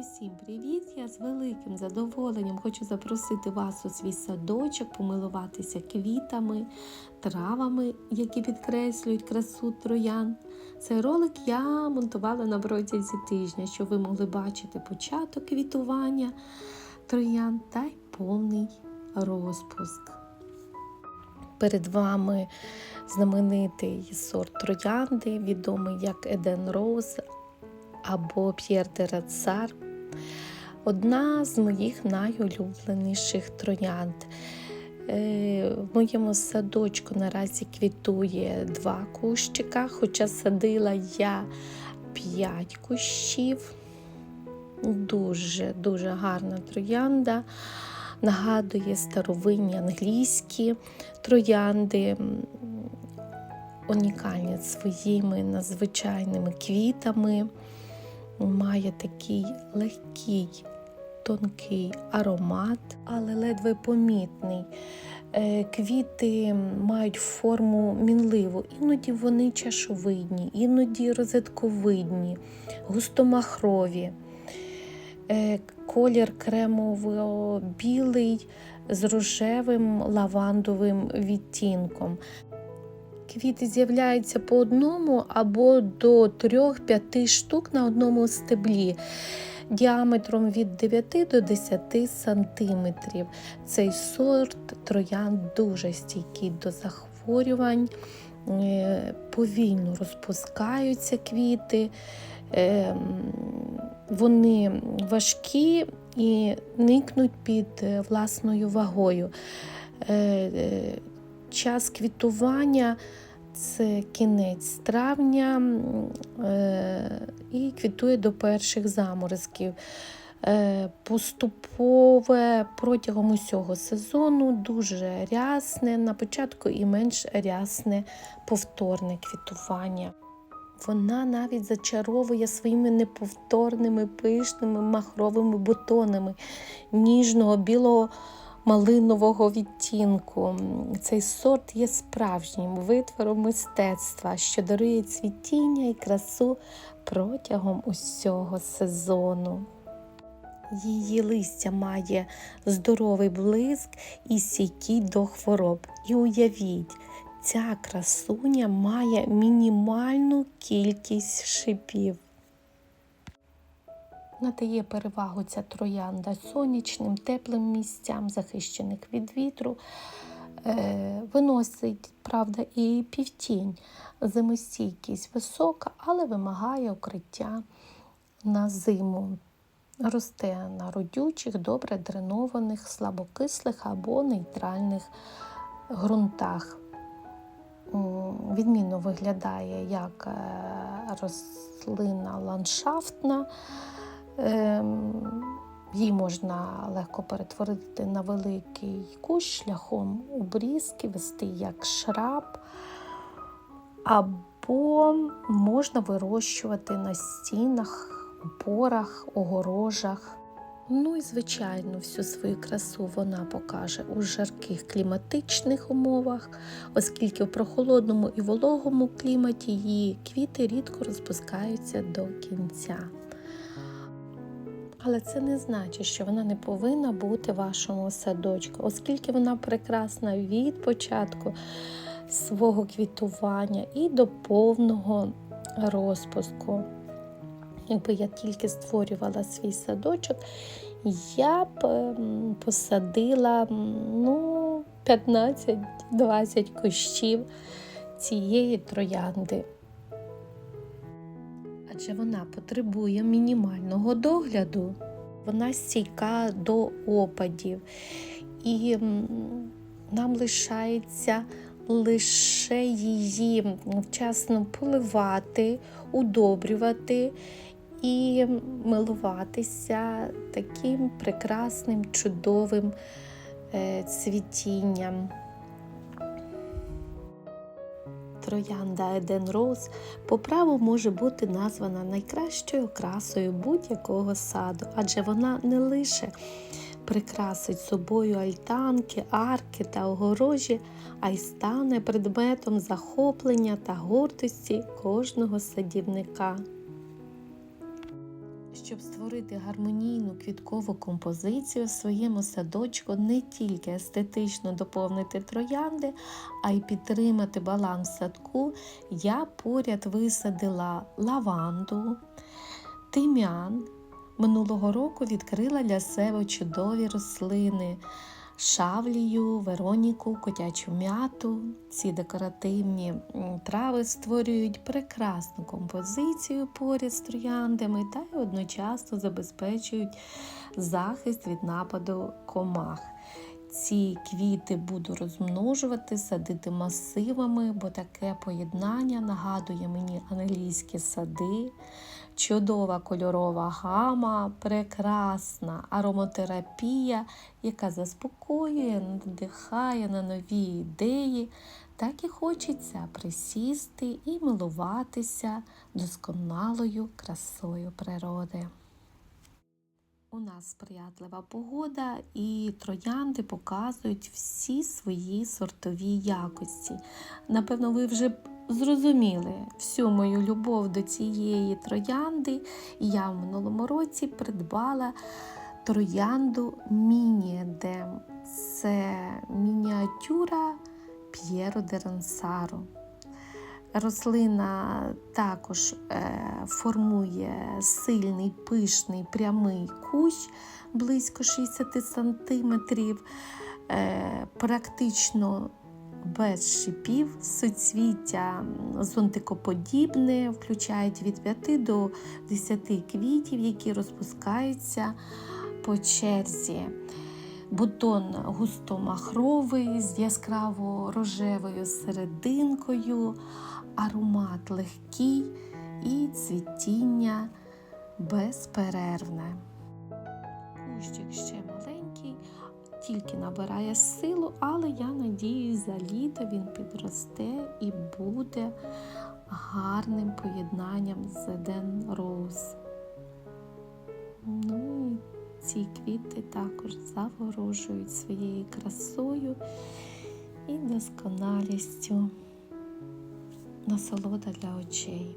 Усім привіт! Я з великим задоволенням хочу запросити вас у свій садочок, помилуватися квітами, травами, які підкреслюють красу троян. Цей ролик я монтувала на протязі тижня, щоб ви могли бачити початок квітування троян та й повний розпуск. Перед вами знаменитий сорт троянди, відомий як Еден Роз або П'єр де Рацар. Одна з моїх найулюбленіших троянд. Е, В моєму садочку наразі квітує два кущика, хоча садила я п'ять кущів. Дуже дуже гарна троянда. Нагадує старовинні англійські троянди, унікальні своїми надзвичайними квітами. Має такий легкий, тонкий аромат, але ледве помітний. Е, Квіти мають форму мінливу, іноді вони чашовидні, іноді розетковидні, густомахрові. Е, Колір кремово-білий з рожевим лавандовим відтінком. Квіти з'являються по одному або до 3-5 штук на одному стеблі діаметром від 9 до 10 сантиметрів. Цей сорт троян дуже стійкий до захворювань, е, повільно розпускаються квіти, е, вони важкі і никнуть під е, власною вагою. Час квітування це кінець травня і квітує до перших заморозків. Поступове протягом усього сезону дуже рясне, на початку і менш рясне повторне квітування. Вона навіть зачаровує своїми неповторними пишними махровими бутонами ніжного білого малинового відтінку. Цей сорт є справжнім витвором мистецтва, що дарує цвітіння і красу протягом усього сезону. Її листя має здоровий блиск і стійкий до хвороб. І уявіть, ця красуня має мінімальну кількість шипів. Надає перевагу ця троянда сонячним, теплим місцям, захищених від вітру. Е, виносить, правда, і півтінь. Зимостійкість висока, але вимагає укриття на зиму. Росте на родючих, добре дренованих, слабокислих або нейтральних ґрунтах. Відмінно виглядає як рослина ландшафтна. Її можна легко перетворити на великий кущ шляхом обрізки, вести як шраб, або можна вирощувати на стінах, опорах, огорожах. Ну і, звичайно, всю свою красу вона покаже у жарких кліматичних умовах, оскільки в прохолодному і вологому кліматі її квіти рідко розпускаються до кінця. Але це не значить, що вона не повинна бути в вашому садочку, оскільки вона прекрасна від початку свого квітування і до повного розпуску. Якби я тільки створювала свій садочок, я б посадила ну, 15-20 кущів цієї троянди. Адже вона потребує мінімального догляду, вона стійка до опадів, і нам лишається лише її вчасно поливати, удобрювати і милуватися таким прекрасним, чудовим цвітінням. Троянда Еден Роуз по праву може бути названа найкращою красою будь-якого саду, адже вона не лише прикрасить собою альтанки, арки та огорожі, а й стане предметом захоплення та гордості кожного садівника. Щоб створити гармонійну квіткову композицію в своєму садочку, не тільки естетично доповнити троянди, а й підтримати баланс садку, я поряд висадила лаванду, тим'ян. Минулого року відкрила для себе чудові рослини. Шавлію, Вероніку, котячу м'яту. Ці декоративні трави створюють прекрасну композицію поряд з трояндами та й одночасно забезпечують захист від нападу комах. Ці квіти буду розмножувати, садити масивами, бо таке поєднання нагадує мені англійські сади, чудова кольорова гама, прекрасна ароматерапія, яка заспокоює, надихає на нові ідеї. Так і хочеться присісти і милуватися досконалою красою природи. У нас сприятлива погода, і троянди показують всі свої сортові якості. Напевно, ви вже зрозуміли всю мою любов до цієї троянди. Я в минулому році придбала троянду Мініедем. Це мініатюра П'єро де Рансаро. Рослина також е, формує сильний, пишний, прямий кущ близько 60 см, е, практично без шипів, суцвіття зонтикоподібне, включають від 5 до 10 квітів, які розпускаються по черзі. Бутон густо-махровий з яскраво рожевою серединкою, аромат легкий і цвітіння безперервне. Кущик ще маленький, тільки набирає силу, але я надіюсь, за літо він підросте і буде гарним поєднанням з Eden Rose. Ну і ці квіти також заворожують своєю красою і досконалістю насолода для очей.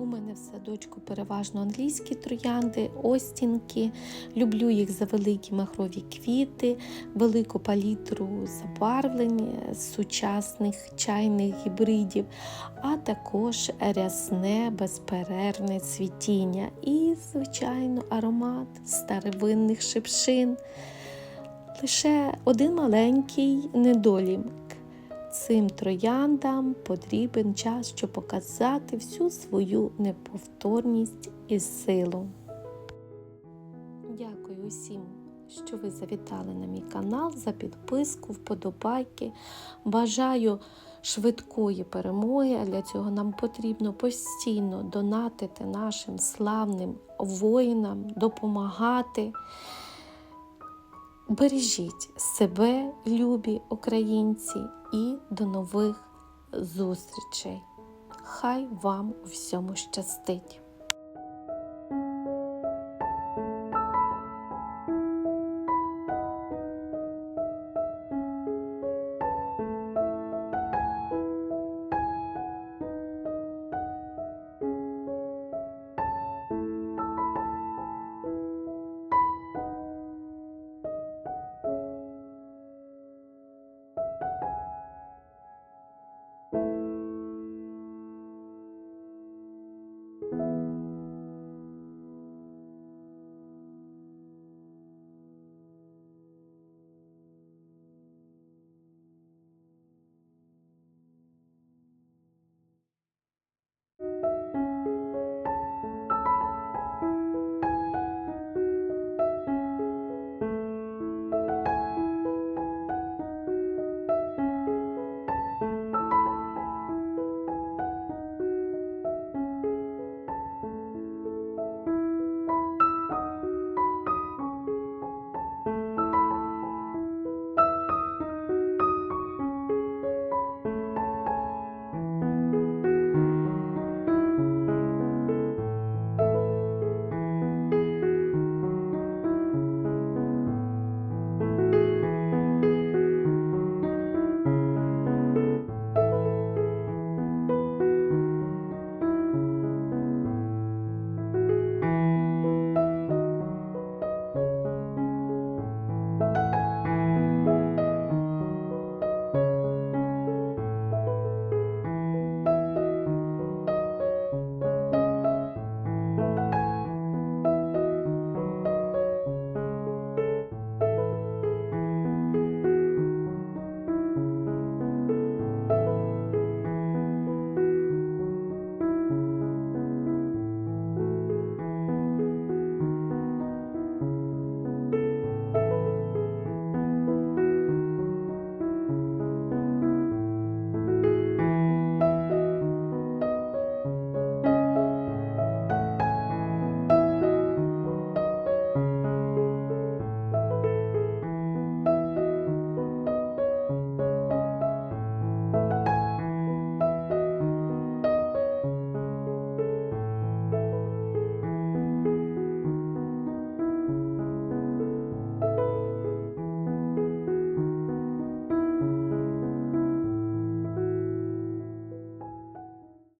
У мене в садочку переважно англійські троянди, остінки. Люблю їх за великі махрові квіти, велику палітру забарвлень з сучасних чайних гібридів, а також рясне безперервне цвітіння і, звичайно, аромат старовинних шипшин. Лише один маленький недолік. Цим трояндам потрібен час, щоб показати всю свою неповторність і силу. Дякую усім, що ви завітали на мій канал за підписку, вподобайки. Бажаю швидкої перемоги. Для цього нам потрібно постійно донатити нашим славним воїнам, допомагати. Бережіть себе, любі українці, і до нових зустрічей. Хай вам у всьому щастить!